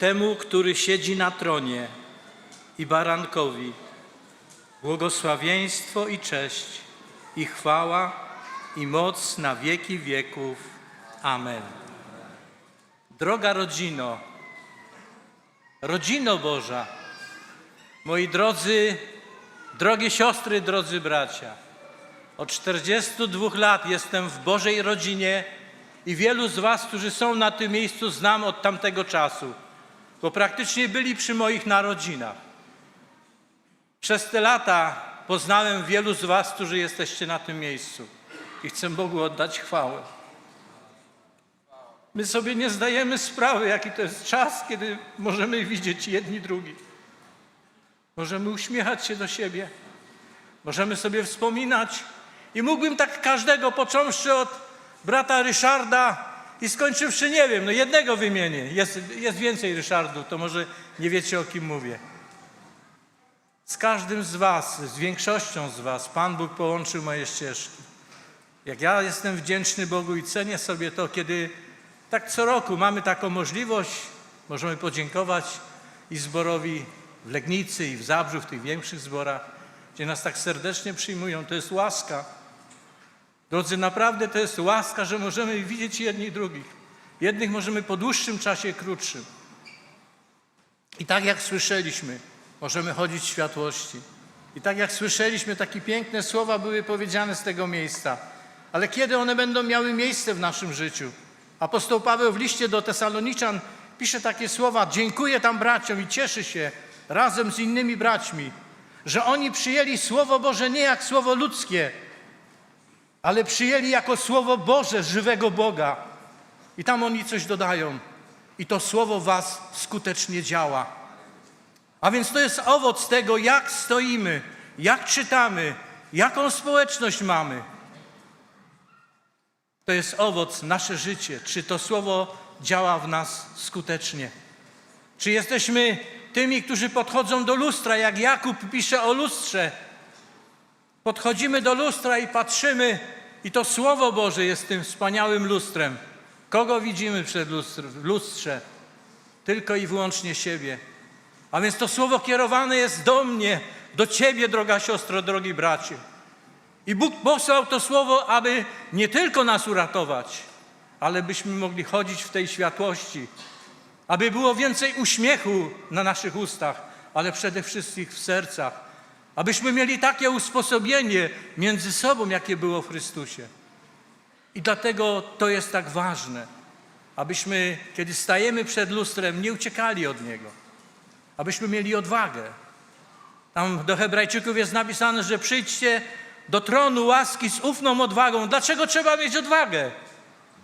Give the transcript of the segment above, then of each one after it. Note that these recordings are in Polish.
Temu, który siedzi na tronie i barankowi, błogosławieństwo i cześć, i chwała, i moc na wieki wieków. Amen. Droga rodzino, rodzino Boża, moi drodzy, drogie siostry, drodzy bracia, od 42 lat jestem w Bożej rodzinie i wielu z Was, którzy są na tym miejscu, znam od tamtego czasu, bo praktycznie byli przy moich narodzinach. Przez te lata poznałem wielu z Was, którzy jesteście na tym miejscu i chcę Bogu oddać chwałę. My sobie nie zdajemy sprawy, jaki to jest czas, kiedy możemy widzieć jedni drugich. Możemy uśmiechać się do siebie, możemy sobie wspominać. I mógłbym tak każdego, począwszy od brata Ryszarda i skończywszy, nie wiem, no jednego wymienię. Jest, jest więcej Ryszardów, to może nie wiecie o kim mówię. Z każdym z Was, z większością z Was, Pan Bóg połączył moje ścieżki. Jak ja jestem wdzięczny Bogu i cenię sobie to, kiedy tak co roku mamy taką możliwość, możemy podziękować i zborowi w Legnicy i w Zabrzu, w tych większych zborach, gdzie nas tak serdecznie przyjmują. To jest łaska. Drodzy, naprawdę to jest łaska, że możemy widzieć jedni drugich. Jednych możemy po dłuższym czasie, krótszym. I tak jak słyszeliśmy, możemy chodzić w światłości. I tak jak słyszeliśmy, takie piękne słowa były powiedziane z tego miejsca. Ale kiedy one będą miały miejsce w naszym życiu? Apostoł Paweł w liście do Tesaloniczan pisze takie słowa: Dziękuję tam braciom i cieszy się razem z innymi braćmi, że oni przyjęli Słowo Boże nie jak słowo ludzkie, ale przyjęli jako Słowo Boże, żywego Boga. I tam oni coś dodają. I to Słowo Was skutecznie działa. A więc to jest owoc tego, jak stoimy, jak czytamy, jaką społeczność mamy. To jest owoc, nasze życie. Czy to słowo działa w nas skutecznie? Czy jesteśmy tymi, którzy podchodzą do lustra, jak Jakub pisze o lustrze? Podchodzimy do lustra i patrzymy, i to Słowo Boże jest tym wspaniałym lustrem. Kogo widzimy przed lustr, w lustrze? Tylko i wyłącznie siebie. A więc to słowo kierowane jest do mnie, do ciebie, droga siostro, drogi bracie. I Bóg posłał to słowo, aby nie tylko nas uratować, ale byśmy mogli chodzić w tej światłości, aby było więcej uśmiechu na naszych ustach, ale przede wszystkim w sercach, abyśmy mieli takie usposobienie między sobą, jakie było w Chrystusie. I dlatego to jest tak ważne, abyśmy, kiedy stajemy przed lustrem, nie uciekali od Niego, abyśmy mieli odwagę. Tam do Hebrajczyków jest napisane, że przyjdźcie do tronu łaski z ufną odwagą. Dlaczego trzeba mieć odwagę?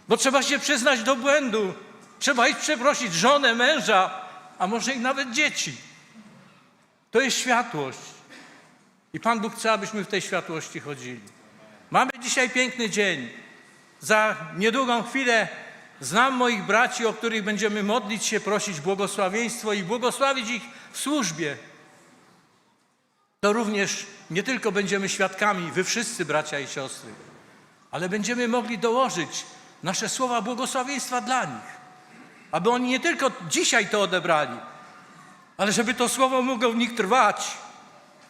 Bo trzeba się przyznać do błędu. Trzeba iść przeprosić żonę, męża, a może i nawet dzieci. To jest światłość. I Pan Bóg chce, abyśmy w tej światłości chodzili. Mamy dzisiaj piękny dzień. Za niedługą chwilę znam moich braci, o których będziemy modlić się, prosić błogosławieństwo i błogosławić ich w służbie. To również nie tylko będziemy świadkami, wy wszyscy bracia i siostry, ale będziemy mogli dołożyć nasze słowa błogosławieństwa dla nich. Aby oni nie tylko dzisiaj to odebrali, ale żeby to słowo mogło w nich trwać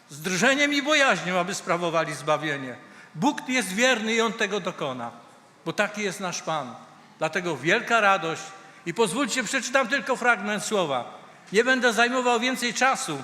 z drżeniem i bojaźnią, aby sprawowali zbawienie. Bóg jest wierny i On tego dokona, bo taki jest nasz Pan. Dlatego wielka radość i pozwólcie, przeczytam tylko fragment słowa. Nie będę zajmował więcej czasu,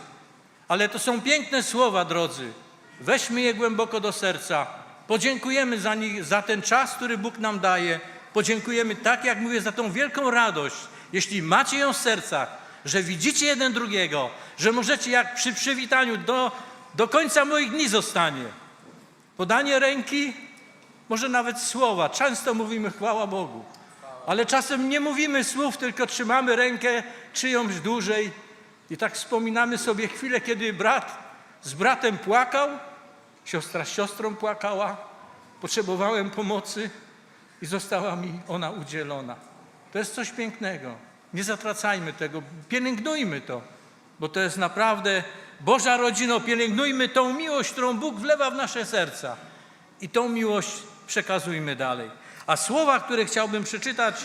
ale to są piękne słowa, drodzy. Weźmy je głęboko do serca. Podziękujemy za, nich, za ten czas, który Bóg nam daje. Podziękujemy, tak jak mówię, za tą wielką radość. Jeśli macie ją w sercach, że widzicie jeden drugiego, że możecie jak przy przywitaniu do, do końca moich dni zostanie. Podanie ręki, może nawet słowa. Często mówimy chwała Bogu, ale czasem nie mówimy słów, tylko trzymamy rękę czyjąś dłużej i tak wspominamy sobie chwilę, kiedy brat z bratem płakał, siostra z siostrą płakała, potrzebowałem pomocy i została mi ona udzielona. To jest coś pięknego. Nie zatracajmy tego, pielęgnujmy to, bo to jest naprawdę Boża rodzina. Pielęgnujmy tą miłość, którą Bóg wlewa w nasze serca i tą miłość przekazujmy dalej. A słowa, które chciałbym przeczytać,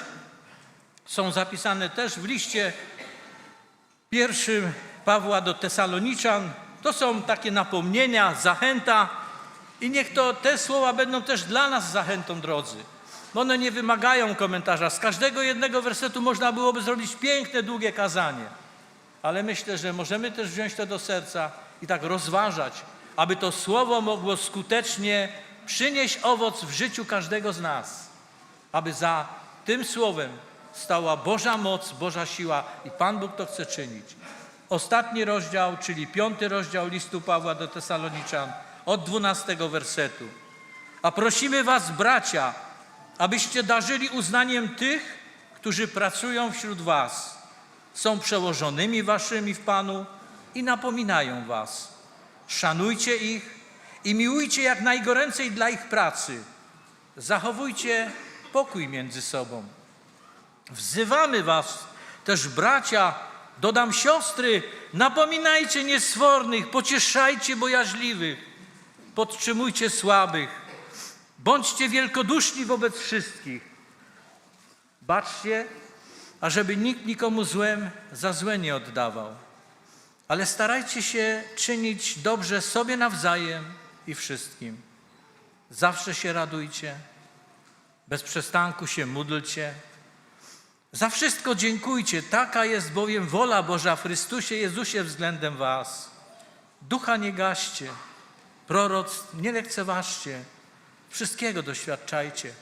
są zapisane też w liście pierwszym Pawła do Tesaloniczan to są takie napomnienia, zachęta i niech to te słowa będą też dla nas zachętą, drodzy. One nie wymagają komentarza. Z każdego jednego wersetu można byłoby zrobić piękne, długie kazanie. Ale myślę, że możemy też wziąć to do serca i tak rozważać, aby to słowo mogło skutecznie przynieść owoc w życiu każdego z nas. Aby za tym słowem stała Boża moc, Boża siła i Pan Bóg to chce czynić. Ostatni rozdział, czyli piąty rozdział listu Pawła do Tesaloniczan, od dwunastego wersetu. A prosimy Was, bracia, abyście darzyli uznaniem tych, którzy pracują wśród Was, są przełożonymi Waszymi w Panu i napominają Was. Szanujcie ich i miłujcie jak najgoręcej dla ich pracy. Zachowujcie pokój między sobą. Wzywamy Was też, bracia, dodam siostry, napominajcie niesfornych, pocieszajcie bojaźliwych, podtrzymujcie słabych, bądźcie wielkoduszni wobec wszystkich. Baczcie, ażeby nikt nikomu złem za złe nie oddawał, ale starajcie się czynić dobrze sobie nawzajem i wszystkim. Zawsze się radujcie, bez przestanku się módlcie. Za wszystko dziękujcie, taka jest bowiem wola Boża w Chrystusie Jezusie względem Was. Ducha nie gaście, proroctw nie lekceważcie, wszystkiego doświadczajcie.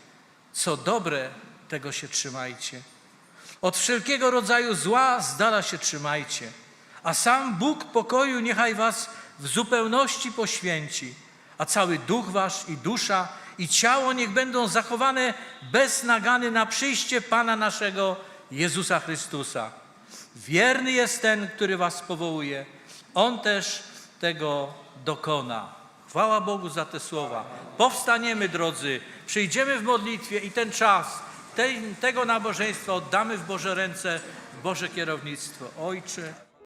Co dobre, tego się trzymajcie. Od wszelkiego rodzaju zła z dala się trzymajcie, a sam Bóg pokoju niechaj Was w zupełności poświęci, a cały duch Wasz i dusza i ciało niech będą zachowane bez nagany na przyjście Pana naszego Jezusa Chrystusa. Wierny jest ten, który Was powołuje. On też tego dokona. Chwała Bogu za te słowa. Powstaniemy, drodzy, przyjdziemy w modlitwie i ten czas tego nabożeństwa oddamy w Boże ręce, w Boże kierownictwo. Ojcze.